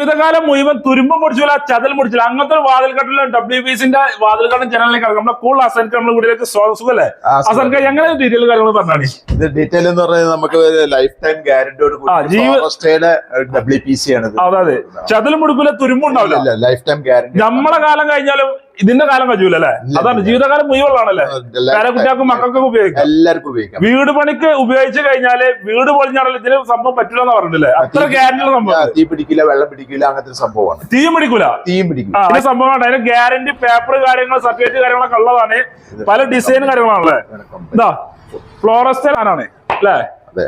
ജീവിതകാലം മുഴുവൻ തുരുമ്പ് മുടിച്ചില്ല ചതൽ മുടിച്ചില്ല അങ്ങനത്തെ ഒരു വാതിൽക്കട്ടിൽ ഡബ്ല്യു ബി സിന്റെ വാതിൽക്കട്ടൻ ജനലിലേക്ക് ഇറങ്ങും. നമ്മുടെ കൂൾ അസൻക്ക് നമ്മുടെ വീട്ടിലേക്ക് സുഖല്ലേ. അസൻക്ക് എങ്ങനെ ഡീറ്റെയിൽ കാര്യങ്ങൾ പറഞ്ഞാണ് ഇത് ഡീറ്റെയിൽ എന്ന് പറഞ്ഞാൽ നമുക്ക് ലൈഫ് ടൈം ഗ്യാരണ്ടിയോട് ഡബ്ല്യു പി സി ആണ്. അതെ അതെ. ചതൽ മുടിക്കില്ല തുരുമ്പുണ്ടാവില്ല. ഇല്ല ലൈഫ് ടൈം ഗ്യാരണ്ടി നമ്മളെ കാലം കഴിഞ്ഞാലും ഇതിന്റെ കാലം കഴിയൂല അല്ലേ അതാണ്. ജീവിതകാലം മുഴുവനാണല്ലേ കുട്ടികൾക്കും മക്കൾക്കും ഉപയോഗിക്കാം. എല്ലാവർക്കും ഉപയോഗിക്കാം. വീട് പണിക്ക് ഉപയോഗിച്ച് കഴിഞ്ഞാൽ വീട് പൊളിഞ്ഞാണല്ലോ ഇതിന് സംഭവം പറ്റില്ല എന്ന് പറഞ്ഞില്ലേ? അത്ര ഗ്യാരണ്ടിയുള്ള ആ, സംഭവം. തീ പിടിക്കില്ല വെള്ളം പിടിക്കില്ല അങ്ങനത്തെ സംഭവമാണ്. തീയും പിടിക്കൂല? തീയും പിടിക്കില്ല. അങ്ങനെ സംഭവമാണ്. അതിന് ഗ്യാരണ്ടി പേപ്പർ കാര്യങ്ങൾ സർട്ടിഫിക്കറ്റ് കാര്യങ്ങളൊക്കെ ഉള്ളതാണ്. പല ഡിസൈൻ കാര്യങ്ങളാണല്ലേ? ഇതാ ഫ്ലോറസ്റ്റൽ ആണ്. അല്ലേ? അതെ.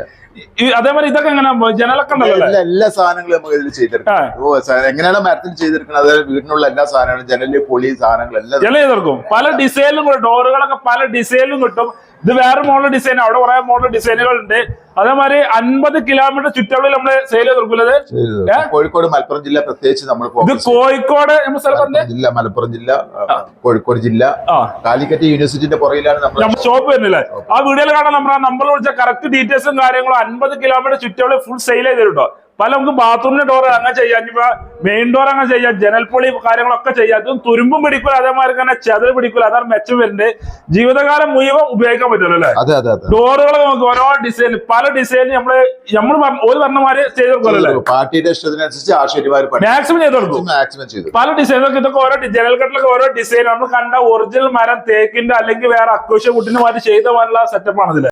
അതേപോലെ ഇതൊക്കെ എങ്ങനെ ജനലൊക്കെ ഉണ്ടല്ലോ എല്ലാ സാധനങ്ങളും നമുക്ക് ഇതിൽ ചെയ്തെടുക്കാം. എങ്ങനെയാണ് മരത്തിൽ ചെയ്തെടുക്കുന്നത് അതായത് വീടിനുള്ള എല്ലാ സാധനങ്ങളും ജനലിൽ പൊളി എല്ലാം ജല ചെയ്തെടുക്കും. പല ഡിസൈനിലും ഡോറുകളൊക്കെ പല ഡിസൈനിലും കിട്ടും. ഇത് വേറെ മോഡൽ ഡിസൈൻ അവിടെ കുറെ മോഡൽ ഡിസൈനുകൾ ഉണ്ട് അതേമാതിരി അൻപത് കിലോമീറ്റർ ചുറ്റളവിൽ നമ്മൾ സെയിൽ കൊടുക്കുന്നത്. കോഴിക്കോട് മലപ്പുറം ജില്ല പ്രത്യേകിച്ച് നമ്മൾ ഇത് കോഴിക്കോട് ജില്ല മലപ്പുറം ജില്ല കോഴിക്കോട് ജില്ല. കാലിക്കറ്റ് യൂണിവേഴ്സിറ്റിന്റെ പുറകിലാണ് നമ്മൾ ഷോപ്പ് വരുന്നില്ലേ? ആ വീഡിയോയിൽ കാണാൻ നമ്മൾ നമ്പർ വിളിച്ച കറക്റ്റ് ഡീറ്റെയിൽസും കാര്യങ്ങളും അൻപത് കിലോമീറ്റർ ചുറ്റളവിൽ ഫുൾ സെയിൽ ചെയ്ത് കേട്ടോ പല നമുക്ക് ബാത്റൂമിന്റെ ഡോർ അങ്ങനെ ചെയ്യാം. മെയിൻ ഡോർ അങ്ങനെ ചെയ്യാം. ജനൽപ്പൊളി കാര്യങ്ങളൊക്കെ ചെയ്യാം. ഇതും തുരുമ്പും പിടിക്കൂല. അതേമാതിരി തന്നെ ചെതൽ പിടിക്കൂല. അതാണ് മെച്ചം വരുന്നത്. ജീവിതകാലം മുഴുവൻ ഉപയോഗിക്കാൻ പറ്റുമല്ലോ അല്ലേ? അതെ അതെ അതെ. ഡോറുകൾ നമുക്ക് ഓരോ ഡിസൈൻ പല ഡിസൈൻ നമ്മൾ നമ്മൾ ഒരു പറഞ്ഞമാര് ചെയ്ത് കൊടുക്കുമല്ലോ പാർട്ടിയുടെ ഇഷ്ടത്തിനനുസരിച്ച് മാക്സിമം ചെയ്ത് കൊടുക്കും. മാക്സിമം ചെയ്തു പല ഡിസൈനൊക്കെ ഇതൊക്കെ ഓരോ ജനൽ കട്ടിലൊക്കെ ഓരോ ഡിസൈൻ നമ്മൾ കണ്ട ഒറിജിനൽ മരം തേക്കിന്റെ അല്ലെങ്കിൽ വേറെ അക്വേഷ്യ കുട്ടിന്റെ മാറ്റി ചെയ്ത പോലുള്ള സെറ്റപ്പ് ആണ് ഇതിൽ